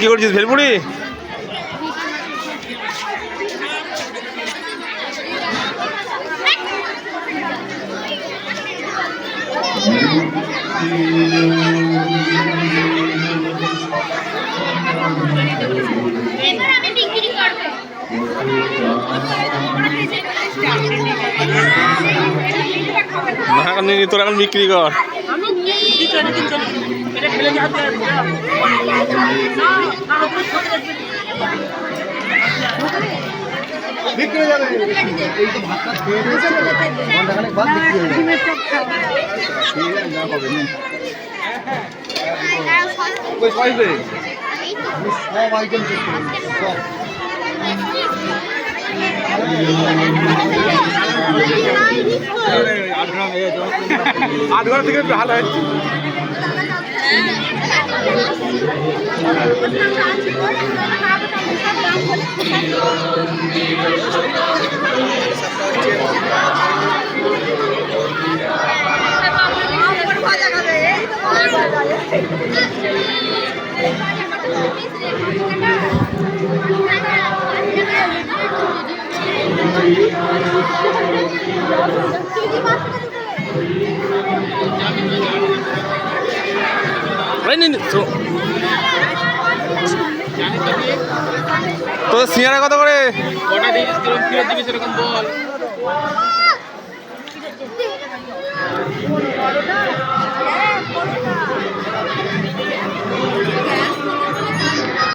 কি করছিস ভেলপুরি? এবার আমি তোর এখন বিক্রি কর। বিক্রি যাবে। এই তো ভাতটা খেয়ে নিয়েছে ঘন্টাখানেক বাদ বিক্রি হয়ে যাবে আছে, যা হবে নে। কই সবাই দে সব আইটেম চেক করে নিই, সব। আট ঘর থেকে ভালো হচ্ছে। নে, তো- তোর সিঙ্গারা কত করে? কটা দিবি সেরকম বল।